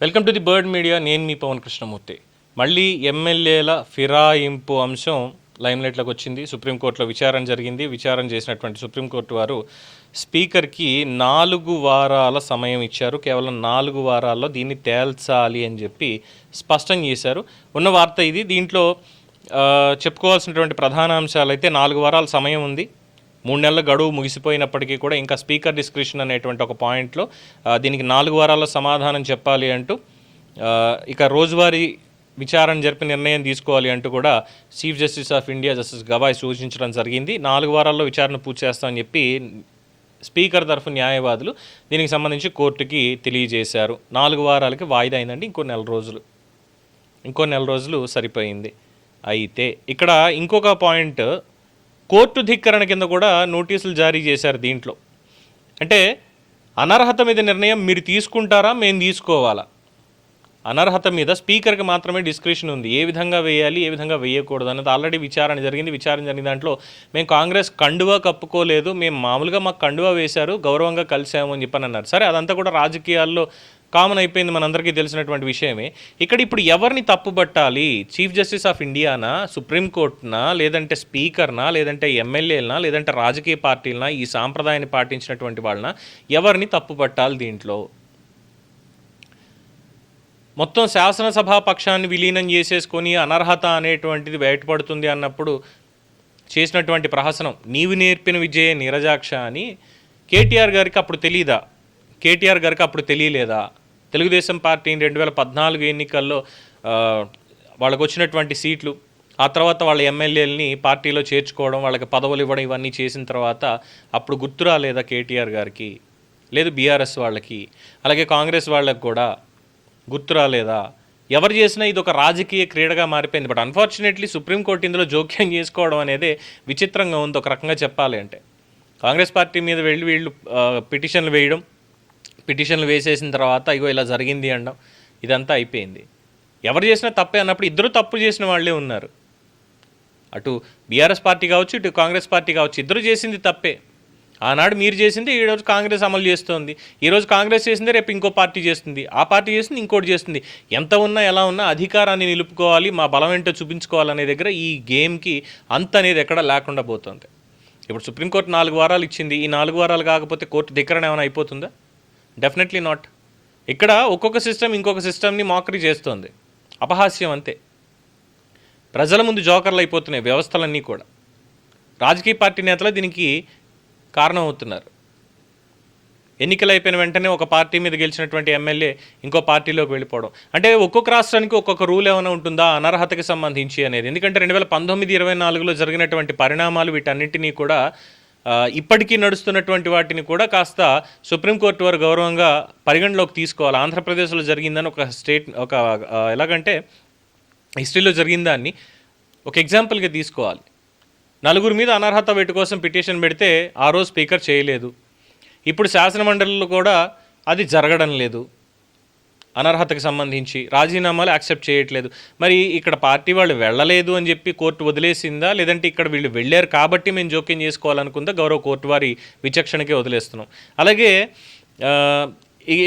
Welcome to the Bird Media. నేను మీ పవన్ కృష్ణమూర్తి. మళ్ళీ ఎమ్మెల్యేల ఫిరాయింపు అంశం లైమ్లైట్లోకి వచ్చింది. సుప్రీంకోర్టులో విచారణ జరిగింది. విచారణ చేసినటువంటి సుప్రీంకోర్టు వారు స్పీకర్కి నాలుగు వారాల సమయం ఇచ్చారు. కేవలం నాలుగు వారాల్లో దీన్ని తేల్చాలి అని చెప్పి స్పష్టం చేశారు. ఉన్న వార్త ఇది. దీంట్లో చెప్పుకోవాల్సినటువంటి ప్రధాన అంశాలు అయితే నాలుగు వారాల సమయం ఉంది. మూడు నెలల గడువు ముగిసిపోయినప్పటికీ కూడా ఇంకా స్పీకర్ డిస్క్రిప్షన్ అనేటువంటి ఒక పాయింట్లో దీనికి నాలుగు వారాల్లో సమాధానం చెప్పాలి అంటూ ఇక రోజువారీ విచారణ జరిపి నిర్ణయం తీసుకోవాలి అంటూ కూడా chief justice of India justice Gavai సూచించడం జరిగింది. నాలుగు వారాల్లో విచారణ పూర్తి చేస్తామని చెప్పి స్పీకర్ తరఫు న్యాయవాదులు దీనికి సంబంధించి కోర్టుకి తెలియజేశారు. నాలుగు వారాలకి వాయిదా అయిందండి ఇంకో నెల రోజులు. ఇంకో నెల రోజులు సరిపోయింది. అయితే ఇక్కడ ఇంకొక పాయింట్ కోర్టు ధిక్కరణ కింద కూడా నోటీసులు జారీ చేశారు దీంట్లో. అంటే అనర్హత మీద నిర్ణయం మీరు తీసుకుంటారా మేము తీసుకోవాలా? అనర్హత మీద స్పీకర్కి మాత్రమే డిస్క్రిప్షన్ ఉంది. ఏ విధంగా వేయాలి ఏ విధంగా వేయకూడదు అన్నది ఆల్రెడీ విచారణ జరిగింది. విచారణ జరిగిన దాంట్లో మేము కాంగ్రెస్ కండువా కప్పుకోలేదు. మేము మామూలుగా మాకు కండువా వేశారు గౌరవంగా కలిసాము అని చెప్పని అన్నారు. సరే అదంతా కూడా రాజకీయాల్లో కామన్ అయిపోయింది మనందరికీ తెలిసినటువంటి విషయమే. ఇక్కడ ఇప్పుడు ఎవరిని తప్పుబట్టాలి? చీఫ్ జస్టిస్ ఆఫ్ ఇండియానా సుప్రీంకోర్టునా లేదంటే స్పీకర్నా లేదంటే ఎమ్మెల్యేలనా లేదంటే రాజకీయ పార్టీలనా ఈ సాంప్రదాయాన్ని పాటించినటువంటి వాళ్ళన? ఎవరిని తప్పుపట్టాలి దీంట్లో? మొత్తం శాసనసభా పక్షాన్ని విలీనం చేసేసుకొని అనర్హత అనేటువంటిది బయటపడుతుంది అన్నప్పుడు చేసినటువంటి ప్రహసనం నీవు నేర్పిన విజయ నీరజాక్ష అని. కేటీఆర్ గారికి అప్పుడు తెలీదా? కేటీఆర్ గారికి అప్పుడు తెలియలేదా? తెలుగుదేశం పార్టీ రెండు వేల పద్నాలుగు ఎన్నికల్లో వాళ్ళకు వచ్చినటువంటి సీట్లు ఆ తర్వాత వాళ్ళ ఎమ్మెల్యేలని పార్టీలో చేర్చుకోవడం వాళ్ళకి పదవులు ఇవ్వడం ఇవన్నీ చేసిన తర్వాత అప్పుడు గుర్తు రాలేదా కేటీఆర్ గారికి? లేదు బీఆర్ఎస్ వాళ్ళకి అలాగే కాంగ్రెస్ వాళ్ళకి కూడా గుర్తు రాలేదా? ఎవరు చేసినా ఇది ఒక రాజకీయ క్రీడగా మారిపోయింది. బట్ అన్ఫార్చునేట్లీ సుప్రీంకోర్టు ఇందులో జోక్యం చేసుకోవడం అనేది విచిత్రంగా ఉంది ఒక రకంగా చెప్పాలి అంటే. కాంగ్రెస్ పార్టీ మీద వెళ్ళి వీళ్ళు పిటిషన్లు వేయడం పిటిషన్లు వేసేసిన తర్వాత ఇగో ఇలా జరిగింది అనడం ఇదంతా అయిపోయింది. ఎవరు చేసినా తప్పే అన్నప్పుడు ఇద్దరు తప్పు చేసిన వాళ్ళే ఉన్నారు. అటు బీఆర్ఎస్ పార్టీ కావచ్చు ఇటు కాంగ్రెస్ పార్టీ కావచ్చు ఇద్దరు చేసింది తప్పే. ఆనాడు మీరు చేసింది ఈరోజు కాంగ్రెస్ అమలు చేస్తోంది. ఈరోజు కాంగ్రెస్ చేసింది రేపు ఇంకో పార్టీ చేస్తుంది. ఆ పార్టీ చేసింది ఇంకోటి చేస్తుంది. ఎంత ఉన్నా ఎలా ఉన్నా అధికారాన్ని నిలుపుకోవాలి మా బలం ఏంటో చూపించుకోవాలనే దగ్గర ఈ గేమ్కి అంత అనేది ఎక్కడ లేకుండా పోతుంది. ఇప్పుడు సుప్రీంకోర్టు నాలుగు వారాలు ఇచ్చింది. ఈ నాలుగు వారాలు కాకపోతే కోర్టు ధిక్కరణ ఏమైనా అయిపోతుందా? డెఫినెట్లీ నాట్ ఇక్కడ ఒక్కొక్క సిస్టమ్ ఇంకొక సిస్టమ్ని మాకరీ చేస్తోంది. అపహాస్యం అంతే. ప్రజల ముందు జోకర్లు అయిపోతున్నాయి వ్యవస్థలన్నీ కూడా. రాజకీయ పార్టీ నేతలు దీనికి కారణం అవుతున్నారు ఎన్నికలు అయిపోయిన వెంటనే ఒక పార్టీ మీద గెలిచినటువంటి ఎమ్మెల్యే ఇంకో పార్టీలోకి వెళ్ళిపోవడం. అంటే ఒక్కొక్క రాష్ట్రానికి ఒక్కొక్క రూల్ ఏమైనా ఉంటుందా? అనర్హతకి సంబంధించి అనేది. ఎందుకంటే రెండు వేల పంతొమ్మిది ఇరవై నాలుగులో జరిగినటువంటి పరిణామాలు వీటన్నిటినీ కూడా ఇప్పటికీ నడుస్తున్నటువంటి వాటిని కూడా కాస్త సుప్రీంకోర్టు వారు గౌరవంగా పరిగణలోకి తీసుకోవాలి. ఆంధ్రప్రదేశ్లో జరిగిందని ఒక స్టేట్ ఒక ఎలాగంటే హిస్టరీలో జరిగిన దాన్ని ఒక ఎగ్జాంపుల్గా తీసుకోవాలి. నలుగురి మీద అనర్హత వేటు కోసం పిటిషన్ పెడితే ఆ రోజు స్పీకర్ చేయలేదు. ఇప్పుడు శాసనమండలిలో కూడా అది జరగడం లేదు. అనర్హతకు సంబంధించి రాజీనామాలు యాక్సెప్ట్ చేయట్లేదు. మరి ఇక్కడ పార్టీ వాళ్ళు వెళ్ళలేదు అని చెప్పి కోర్టు వదిలేసిందా? లేదంటే ఇక్కడ వీళ్ళు వెళ్ళారు కాబట్టి మేము జోక్యం చేసుకోవాలనుకుందా? గౌరవ కోర్టు వారి విచక్షణకే వదిలేస్తున్నాం. అలాగే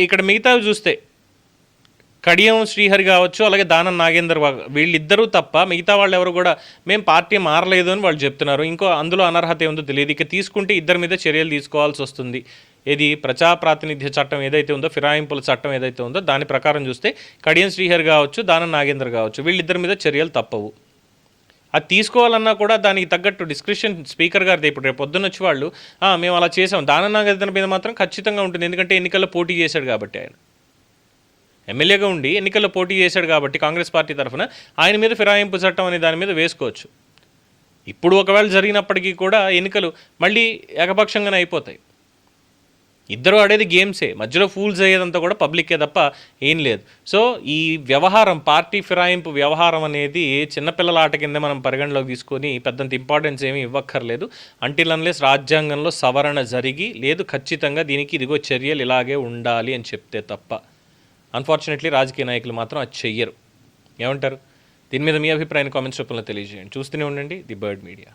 ఇక్కడ మిగతావి చూస్తే కడియం శ్రీహరి కావచ్చు అలాగే దానం నాగేందర్ వీళ్ళిద్దరూ తప్ప మిగతా వాళ్ళు ఎవరు కూడా మేము పార్టీ మారలేదు అని వాళ్ళు చెప్తున్నారు. ఇంకో అందులో అనర్హత ఏముందో తెలియదు. ఇక తీసుకుంటే ఇద్దరి మీద చర్యలు తీసుకోవాల్సి వస్తుంది. ఏది ప్రజా ప్రాతినిధ్య చట్టం ఏదైతే ఉందో ఫిరాయింపుల చట్టం ఏదైతే ఉందో దాని ప్రకారం చూస్తే కడియం శ్రీహర్ కావచ్చు దానం నాగేందర్ కావచ్చు వీళ్ళిద్దరి మీద చర్యలు తప్పవు. అది తీసుకోవాలన్నా కూడా దానికి తగ్గట్టు డిస్క్రిప్షన్ స్పీకర్ గారిది ఇప్పుడు రేపు పొద్దున్న వచ్చి వాళ్ళు మేము అలా చేసాం దానం నాగేంద్ర మీద మాత్రం ఖచ్చితంగా ఉంటుంది. ఎందుకంటే ఎన్నికల్లో పోటీ చేశాడు కాబట్టి ఆయన. ఎమ్మెల్యేగా ఉండి ఎన్నికల్లో పోటీ చేశాడు కాబట్టి కాంగ్రెస్ పార్టీ తరఫున ఆయన మీద ఫిరాయింపు చట్టం అనే దాని మీద వేసుకోవచ్చు. ఇప్పుడు ఒకవేళ జరిగినప్పటికీ కూడా ఎన్నికలు మళ్ళీ ఏకపక్షంగానే అయిపోతాయి. ఇద్దరు ఆడేది గేమ్సే. మధ్యలో ఫూల్స్ అయ్యేదంతా కూడా పబ్లిక్కే తప్ప ఏం లేదు. సో ఈ వ్యవహారం పార్టీ ఫిరాయింపు వ్యవహారం అనేది చిన్నపిల్లల ఆట కింద మనం పరిగణలోకి తీసుకొని పెద్దంత ఇంపార్టెన్స్ ఏమీ ఇవ్వక్కర్లేదు. అంటిల్ అన్లెస్ రాజ్యాంగంలో సవరణ జరిగి లేదు ఖచ్చితంగా దీనికి ఇదిగో చర్యలు ఇలాగే ఉండాలి అని చెప్తే తప్ప. అన్ఫార్చునేట్లీ రాజకీయ నాయకులు మాత్రం అది చెయ్యరు. ఏమంటారు? దీని మీద మీ అభిప్రాయాన్ని కామెంట్స్ రూపంలో తెలియజేయండి. చూస్తూనే ఉండండి. The Bird Media.